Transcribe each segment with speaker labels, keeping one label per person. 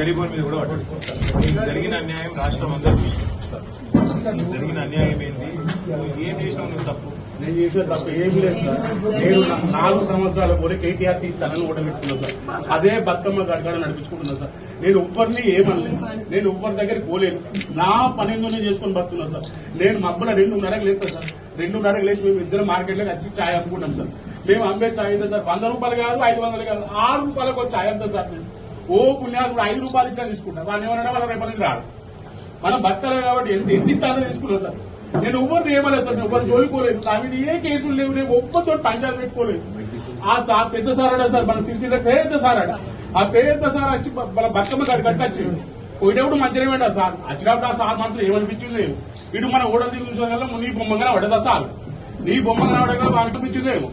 Speaker 1: Telephone మీద కూడా పట్టుకుంటారు. జరిగిన అన్యాయం రాష్ట్రం అందరూ చూసుకుంటారు జరిగిన అన్యాయం ఏంటి? ఏం చేసినావు నువ్వు తప్పు?
Speaker 2: నేను చేసిన తప్ప ఏం లేదు సార్. నేను నాలుగు సంవత్సరాల కూడా కేటీఆర్ తీస్తానని తనను కూడా పెట్టుకున్నాను సార్. అదే బతుకమ్మ గడగడ నడిపించుకుంటున్నా సార్. నేను ఎవ్వరిని ఏమనలేదు. నేను ఎవ్వరి దగ్గరికి పోలేదు. నా పని ఏందో చేసుకొని బతుకున్నాను సార్. నేను మబ్బుల రెండున్నరకు లేదు సార్. రెండున్నరకు లేచి మేము ఇద్దరు మార్కెట్లోకి వచ్చి ఛాయ్ అమ్ముకుంటాం సార్. మేము అమ్మే ఛాయ్ సార్? వంద రూపాయలు కాదు ఐదు వందలు కాదు ఆరు రూపాయలకు ఛాయ్ అంతా సార్ నేను ఓ పుణ్యాలు ఐదు రూపాయలు ఇచ్చినా తీసుకుంటారు వాళ్ళు ఏమన్నా వాళ్ళ రేపటి నుంచి రాడు మనం బతకాలి కాబట్టి ఎంత ఎంత ఇస్తానో తీసుకున్నాం సార్. నేను ఎవరిని ఏమలేదు సార్. ఎవరు జోలికోలేదు. నా మీద ఏ కేసులు లేవు నేను ఒక్కతో పంచాయతీ పెట్టుకోలేదు. ఆ సార్ పెద్ద సార్ సార్. మన సిరిసిల్ల పెద్ద సార్ అడ ఆ పెద్ద సార్ వచ్చి బ- మన బతుకమ్మ గడి కట్టచ్చి పోయేటప్పుడు మంచిగా వెంట సార్. వచ్చినప్పుడు ఆ సార్ మనసులో ఏమనిపించింది లేదు. ఇటు మన ఓడలు తీసుకున్న చూసాం నీ బొమ్మగా పడదా సార్? నీ బొమ్మగా పడగా అనిపించింది ఏమో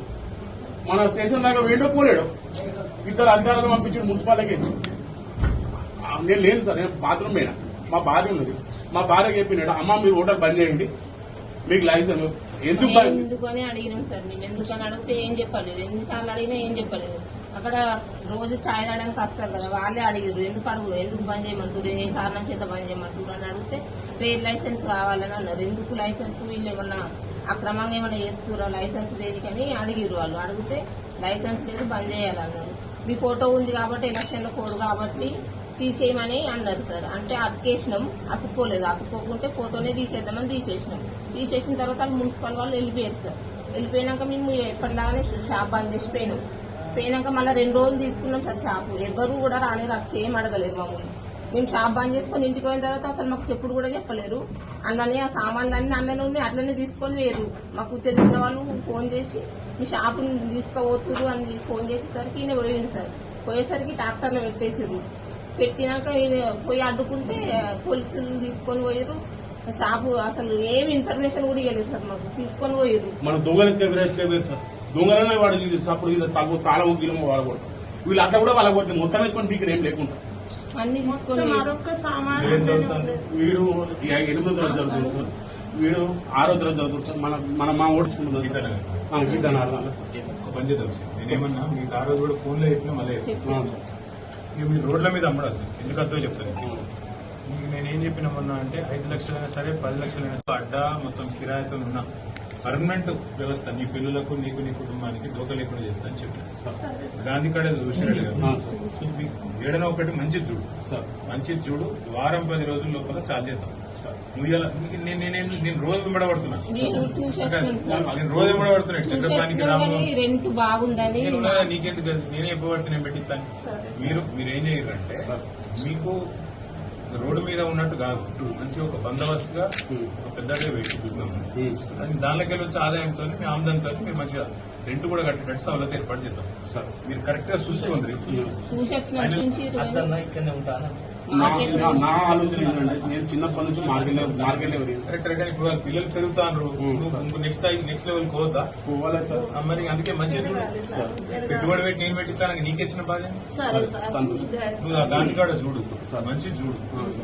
Speaker 2: మన స్టేషన్ దాకా వేడో పోలేడు. ఇద్దరు అధికారులు పంపించాడు మున్సిపాలిటీకి నేను లేదు సార్ నేను బాత్రూమ్ పోయినా. మా భార్య ఉన్నది. మా భార్య చెప్పినాడు అమ్మ మీరు ఓటర్ బంద్ చేయండి. మీకు లైసెన్స్ ఎందుకు
Speaker 3: ఎందుకని అడిగినాం సార్ మేము ఎందుకని అడిగితే ఏం చెప్పలేదు. ఎన్నిసార్లు అడిగినా ఏం చెప్పలేదు. అక్కడ రోజు ఛాయ్ తాగడానికి వస్తారు కదా వాళ్ళే అడిగారు ఎందుకు అడుగు? ఎందుకు బంద్ చేయమంటారు ఏ కారణం చేత బంద్ చేయమంటారు అని అడిగితే ట్రేడ్ లైసెన్స్ కావాలని అన్నారు. ఎందుకు లైసెన్స్? వీళ్ళు ఏమన్నా అక్రమంగా ఏమైనా చేస్తురా లైసెన్స్ దేనికని అడిగిరు వాళ్ళు. అడిగితే లైసెన్స్ లేదు బంద్ చేయాలన్నారు మీ ఫోటో ఉంది కాబట్టి ఎలక్షన్లో కోడు కాబట్టి తీసేయమని అన్నారు సార్. అంటే అతికేసినాం అతుక్కోలేదు. అతుక్కోకుంటే ఫోటోనే తీసేద్దామని తీసేసినాం. తీసేసిన తర్వాత వాళ్ళు మున్సిపల్ వాళ్ళు వెళ్ళిపోయారు సార్. వెళ్ళిపోయినాక మేము ఎప్పటిలాగానే షాప్ బంద్ చేసి పోయినాం. పోయినాక మళ్ళీ రెండు రోజులు తీసుకున్నాం సార్ షాపు. ఎవ్వరు కూడా రాలేదు. అది చేయమడగలేదు అడగలేదు మమ్మల్ని. మేము షాప్ బంద్ చేసుకొని ఇంటికి పోయిన తర్వాత అసలు మాకు చెప్పుడు కూడా చెప్పలేరు. అందులోనే ఆ సామాన్లు అన్ని అందులోనే అట్లనే తీసుకొని వేరు మాకు తెలిసిన వాళ్ళు ఫోన్ చేసి మీ షాప్ తీసుకుపోతురు అని ఫోన్ చేసేసరికి ఈయన పోయింది సార్. పోయేసరికి ట్రాక్టర్లో పెట్టేసారు పెట్టినాక ఈయన పోయి అడ్డుకుంటే పోలీసులు తీసుకొని పోయారు. షాపు అసలు ఏమి ఇన్ఫర్మేషన్ కూడా ఇవ్వలేదు సార్ మాకు. తీసుకొని పోయారు.
Speaker 2: మన దొంగలు సార్. దొంగలనే వాడు ఇది తాళం గీలము వీళ్ళు అట్లా కూడా వాళ్ళ మొత్తం ఎత్తుకొని పీకి ఏం లేకుండా.
Speaker 3: అన్ని తీసుకొని
Speaker 2: వీడు ఎనిమిదో తరగతి చదువుతుంది సార్ వీడు ఆరో తరగతి చదువుతుంది సార్ మన మన మా ఓడ్చుకుంటున్నాం. మన
Speaker 1: ఒక పని చేద్దాం సార్ నేనేమన్నా మీకు ఆ రోజు కూడా ఫోన్లో చెప్పినా మళ్ళీ చెప్తాను.
Speaker 3: చెప్పారు.
Speaker 2: సార్
Speaker 1: ఇక మీరు రోడ్ల మీద అమ్మడద్దు ఎందుకు అర్థం చెప్తాను మీకు నేనేం చెప్పిన మొన్న అంటే ఐదు లక్షలైనా సరే పది లక్షలైనా సరే అడ్డా మొత్తం కిరాయితో ఉన్న. పర్మనెంట్ వ్యవస్థ నీ పిల్లలకు నీకు నీ కుటుంబానికి డోక లేకుండా చేస్తా అని చెప్పాను
Speaker 2: సార్
Speaker 1: గాంధీ కాడ
Speaker 2: సార్.
Speaker 1: ఏడన ఒకటి మంచి చూడు.
Speaker 2: సార్.
Speaker 1: మంచి చూడు వారం పది రోజుల లోపల చాలు చేద్దాం.
Speaker 2: సార్
Speaker 1: నువ్వు ఇలా నేను నేను నేను రోజు విమడబడుతున్నా
Speaker 3: నేను చూసేసినాం సార్.
Speaker 1: నేను రోజు చక్రపాణికి
Speaker 3: చూసేసినాం
Speaker 1: రాము? నీకెందుకు? నేనే ఇవ్వబడితే నేను పెట్టిస్తాను. మీరు మీరు ఏం చేయరంటే
Speaker 2: సార్.
Speaker 1: మీకు రోడ్డు మీద ఉన్నట్టు కాదు. మంచి ఒక బందోబస్తుగా ఒక పెద్దగా పెట్టి చూద్దాం అని దానిలోకి వెళ్ళి వచ్చే ఆదాయంతో మీ ఆమ్దంతో మీరు మంచిగా రెంట్ కూడా కట్టేటట్టు సవలత ఏర్పాటు చేద్దాం.
Speaker 2: సార్.
Speaker 1: మీరు కరెక్ట్గా చూసుకోండి
Speaker 3: చూసేసిన నుంచి
Speaker 2: నా ఆలోచన ఏంటంటే నేను చిన్నప్పటి నుంచి మార్కెట్ మార్కెట్ ఎవరు
Speaker 1: కరెక్ట్ కానీ ఇప్పుడు వాళ్ళ పిల్లలు పెరుగుతారు నెక్స్ట్ నెక్స్ట్ లెవెల్ పోవద్దా
Speaker 2: పోవాలా సార్?
Speaker 1: మరి అందుకే మంచిగా చూడు. పెట్టుబడి పెట్టి నేను పెట్టిస్తాను నీకే ఇచ్చిన బాధ?
Speaker 4: సరే సార్.
Speaker 1: నువ్వు గాంధీ కాడ చూడు. మంచి చూడు.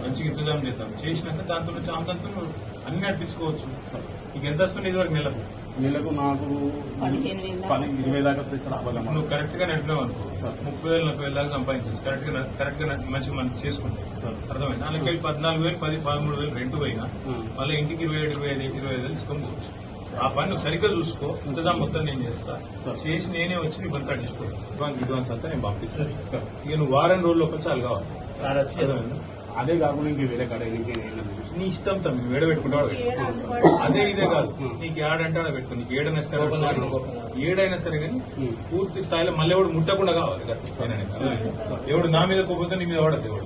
Speaker 1: మంచిగా ఇంతజాం చేద్దాం. చేసినాక దాంతో నుంచి ఆమెదంతో నువ్వు అన్ని నడిపించుకోవచ్చు నీకు ఎంత వస్తుంది ఇది వరకు నెలకు?
Speaker 2: నెలకు నాకు
Speaker 3: పదిహేను వేల దాకా.
Speaker 2: పది ఇరవై దాకా వస్తాయి సార్ అబద్ధం
Speaker 1: నువ్వు కరెక్ట్గా అనుకో
Speaker 2: సార్.
Speaker 1: ముప్పై వేలు నలభై వేలు దాకా సంపాదించచ్చు కరెక్ట్గా కరెక్ట్గా మంచిగా మనం చేసుకుంటాం
Speaker 2: సార్.
Speaker 1: అర్థమైంది వెళ్ళి పద్నాలుగు వేలు పది పదమూడు వేలు రెంట్ పోయినా. మళ్ళీ ఇంటికి ఇరవై ఏడు ఇరవై ఐదు ఇరవై ఐదు వేలు తీసుకొని పోవచ్చు ఆ పని నువ్వు సరిగ్గా చూసుకో ఇంతజాం మొత్తం నేను చేస్తా
Speaker 2: సార్.
Speaker 1: చేసి నేనే వచ్చి నీ బంక్ చేసుకో అడ్వాన్స్ అడ్వాన్స్ అంతా నేను పంపిస్తాను
Speaker 2: సార్.
Speaker 1: ఇక నువ్వు వారం రోజుల చాలు కావాలి అర్థమైందా?
Speaker 2: అదే కాకుండా ఇంక వేరే కాడ ఇంకేం
Speaker 1: నీ ఇష్టం తమ్మి వేడ పెట్టుకుంటావు అదే ఇదే కాదు. నీకు ఏడంటే ఆడ పెట్టుకో. నీకు ఏడైనా సరే ఏడైనా సరే కానీ. పూర్తి స్థాయిలో మళ్ళీ ఎవడు ముట్టకుండా కావాలి. ఎవడు నా మీద కోపోతే నీ మీద వాడద్దు ఎవడు